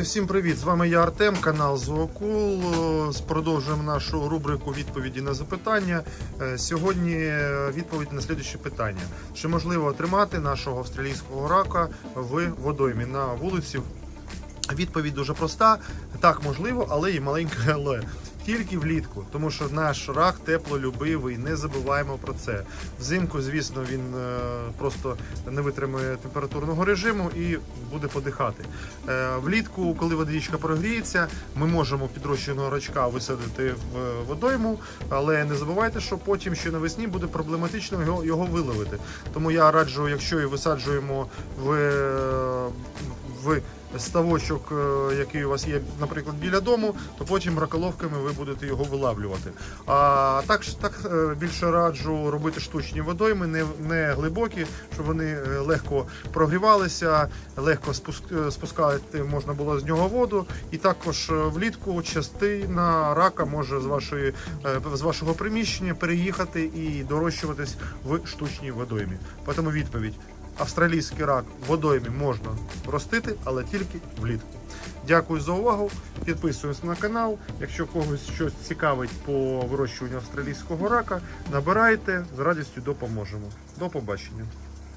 Усім привіт! З вами я Артем, канал Зоокул. Е, Продовжуємо нашу рубрику відповіді на запитання. Е, Сьогодні е, відповідь на слідуюче питання: чи можливо отримати нашого австралійського рака в водоймі на вулиці? Відповідь дуже проста. Так, можливо, але і маленьке але. Тільки влітку, тому що наш рак теплолюбивий, не забуваємо про це. Взимку, звісно, він е, просто не витримує температурного режиму і буде подихати. Е, влітку, коли водичка прогріється, ми можемо підрощеного рачка висадити в водойму, але не забувайте, що потім ще навесні буде проблематично його, виловити. Тому я раджу, якщо і висаджуємо е, в ставочок, е, який у вас є, наприклад, біля дому, то потім раколовками ви будете його вилавлювати. А так так е, більше раджу робити штучні водойми, не, не глибокі, щоб вони е, легко прогрівалися, легко спуск- спускати можна було з нього воду. І також влітку частина рака може з вашої з вашого приміщення переїхати і дорощуватись в штучній водоймі. Тому відповідь. Австралійський рак в водоймі можна ростити, але тільки влітку. Дякую за увагу. Підписуємось на канал. Якщо когось щось цікавить по вирощуванню австралійського рака, набирайте з радістю допоможемо. До побачення.